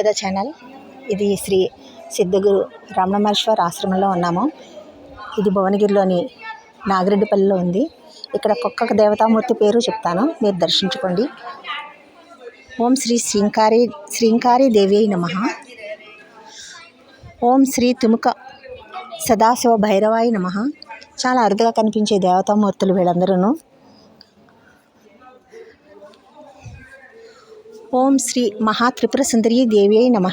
గద ఛానల్? ఇది శ్రీ సిద్ధగురు రమణమహేశ్వర ఆశ్రమంలో ఉన్నాము. ఇది భువనగిరిలోని నాగిరెడ్డిపల్లిలో ఉంది. ఇక్కడ ఒక్కొక్క దేవతామూర్తి పేరు చెప్తాను. మీరు దర్శించుకోండి. ఓం శ్రీ శ్రీంకారి శ్రీంకారి దేవి నమ. ఓం శ్రీ తుముక సదాశివ భైరవాయి నమ. చాలా అరుదుగా కనిపించే దేవతామూర్తులు వీళ్ళందరూ ఓం శ్రీ మహాత్రిపుర సుందరి దేవి నమ.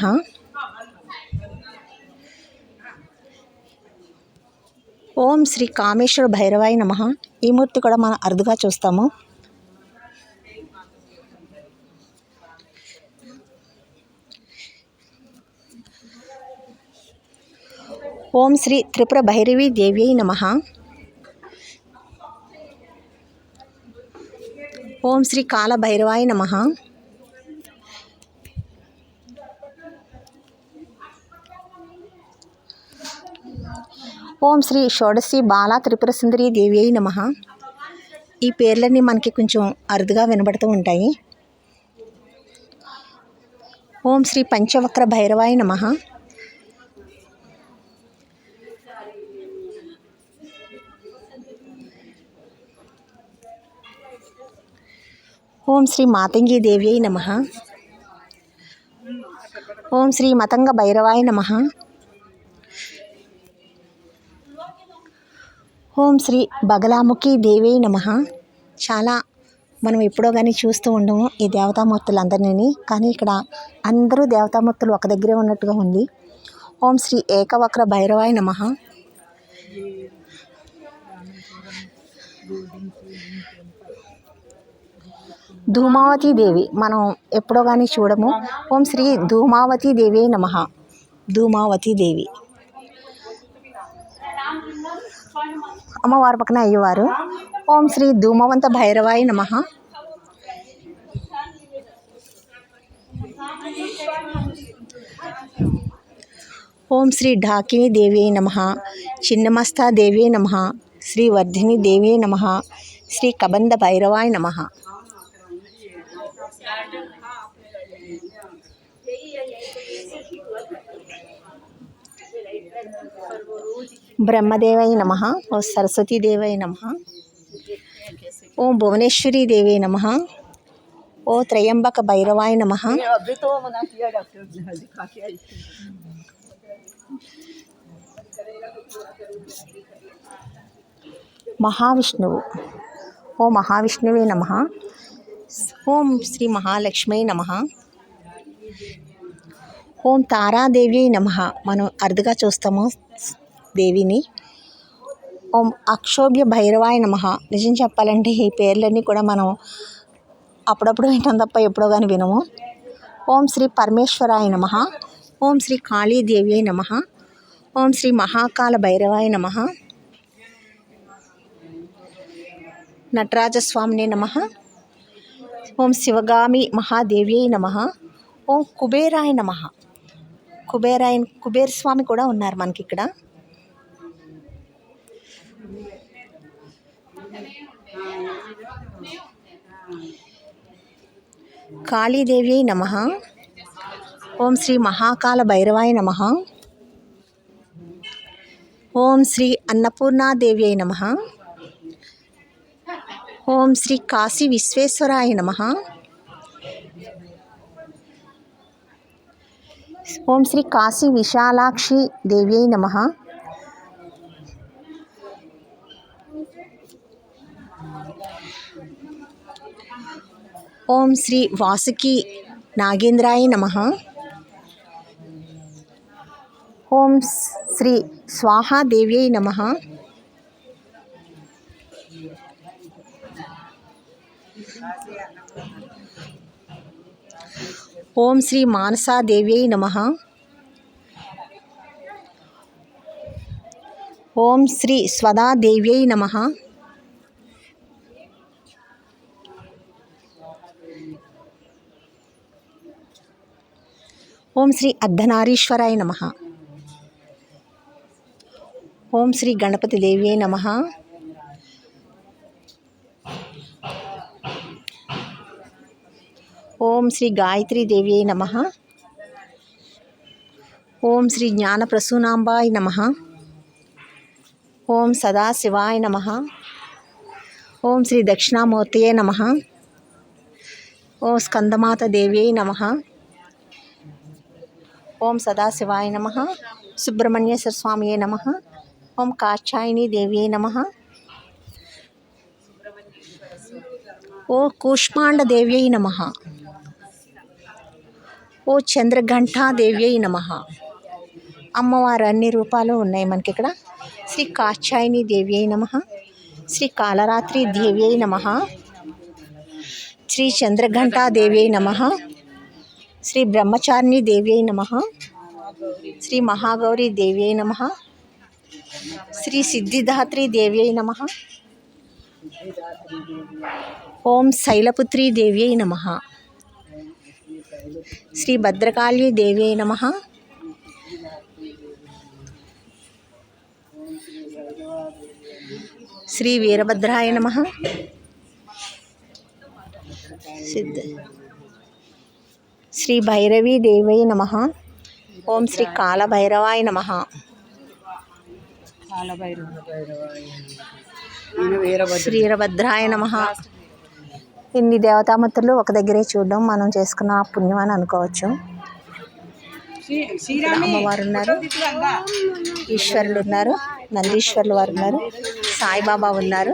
ఓం శ్రీ కామేశ్వర భైరవాయ నమ. ఈ మూర్తి కూడా మనం అరుదుగా చూస్తాము. ఓం శ్రీ త్రిపుర భైరవి దేవ్యై నమ. ఓం శ్రీ కాల భైరవాయ నమ. ఓం శ్రీ షోడశి బాలా త్రిపుర సుందరి దేవి అయి నమ. ఈ పేర్లన్నీ మనకి కొంచెం అరుదుగా వినబడుతూ ఉంటాయి. ఓం శ్రీ పంచవక్ర భైరవాయ నమ. ఓం శ్రీ మాతంగి దేవి అయి నమ. ఓం శ్రీ మతంగ భైరవాయ నమ. ఓం శ్రీ బగలాముఖి దేవి నమ. చాలా మనం ఎప్పుడో కానీ చూస్తూ ఉండము ఈ దేవతామూర్తులందరినీ కానీ ఇక్కడ అందరూ దేవతామూర్తులు ఒక దగ్గరే ఉన్నట్టుగా ఉంది. ఓం శ్రీ ఏకవక్ర భైరవాయ నమ. ధూమావతి దేవి మనం ఎప్పుడో కానీ చూడము. ఓం శ్రీ ధూమావతి దేవే నమ. ధూమావతి దేవి. అమ్మవారి పక్కన అయ్యవారు. ఓం శ్రీ ధూమవంత భైరవాయ నమ. ఓం శ్రీ ఢాకిని దేవి నమ. చిన్నమస్తా దేవి నమ. శ్రీ వర్ధిని దేవి నమ. శ్రీ కబంద భైరవాయ నమ. బ్రహ్మదేవై నమ. ఓ సరస్వతీదేవై నమ. ఓ భువనేశ్వరి దేవే నమ. ఓ త్రయంబక భైరవాయ నమ. మహావిష్ణువు. ఓ మహావిష్ణువే నమ. ఓం శ్రీ మహాలక్ష్మీ నమ. ఓం తారాదేవి నమ. మనం అరుదుగా చూస్తాము. దేవిని. ఓం అక్షోభ్య భైరవాయ నమ. నిజం చెప్పాలంటే ఈ పేర్లన్నీ కూడా మనం అప్పుడప్పుడు వింటాం తప్ప ఎప్పుడో కానీ వినము. ఓం శ్రీ పరమేశ్వరాయ నమ. ఓం శ్రీ కాళీదేవి నమ. ఓం శ్రీ మహాకాల భైరవాయ నమ. నటరాజస్వామినే నమ. ఓం శివగామి మహాదేవ్యై నమ. ఓం కుబేరాయ నమ. కుబేరాయ కుబేర స్వామి కూడా ఉన్నారు మనకి ఇక్కడ కాళీదేవ్యై నమ. ఓం శ్రీ మహాకాల భైరవాయ నమ. ఓం శ్రీ అన్నపూర్ణాదేవ్యై నమ. ఓం శ్రీ కాశీ విశ్వేశ్వరాయ నమ. ఓం శ్రీ కాశీ విశాలాక్షి దేవ్యై నమ. ఓం శ్రీ వాసుకి నాగేంద్రాయ నమ ఓం శ్రీ స్వాహాదేవ్యై నమ ఓం శ్రీ మానసాదేవ్యై నమ ఓం శ్రీ స్వదాదేవ్యై నమ ఓం శ్రీ అర్ధనారీశ్వరాయ నమ. ఓం శ్రీ గణపతి దేవ్యై నమ. ఓం శ్రీ గాయత్రీ దేవ్యై నమ. ఓం శ్రీ జ్ఞానప్రసూనాంబాయ నమ. ఓం సదాశివాయ నమ. ఓం శ్రీ దక్షిణామూర్తియే నమ. ఓం స్కందమాత దేవ్యై నమ. ఓం సదాశివాయ నమ. సుబ్రహ్మణ్యేశ్వర స్వామియే నమ. ఓం కాక్షాయిని దేవ్యై నమ. ఓ కూష్మాండ దేవ్యై నమ. ఓ చంద్రఘంటా దేవ్యై నమ. అమ్మవారు అన్ని రూపాలు ఉన్నాయి మనకి ఇక్కడ శ్రీ కాక్షాయిని దేవ్యై నమ. శ్రీ కాలరాత్రి దేవ్యై నమ. శ్రీ చంద్రఘంటా దేవ్యై నమ. శ్రీ బ్రహ్మచారిణి దేవ్యై నమ శ్రీ మహాగౌరి దేవ్యై నమ శ్రీ సిద్ధిదాత్రి దేవ్యై నమ ఓం శైలపుత్రి దేవ్యై నమ శ్రీ భద్రకాళి దేవ్యై నమ శ్రీ వీరభద్రాయ నమ సిద్ధ శ్రీ భైరవీ దేవై నమ. ఓం శ్రీ కాలభైరవాయ నమ. శ్రీరభద్రాయ నమ. ఇన్ని దేవతామూర్తులు ఒక దగ్గరే చూడడం మనం చేసుకున్న పుణ్యం అని అనుకోవచ్చు. అమ్మవారు ఉన్నారు. ఈశ్వరులు ఉన్నారు. నందీశ్వరులు వారు ఉన్నారు. సాయిబాబా ఉన్నారు.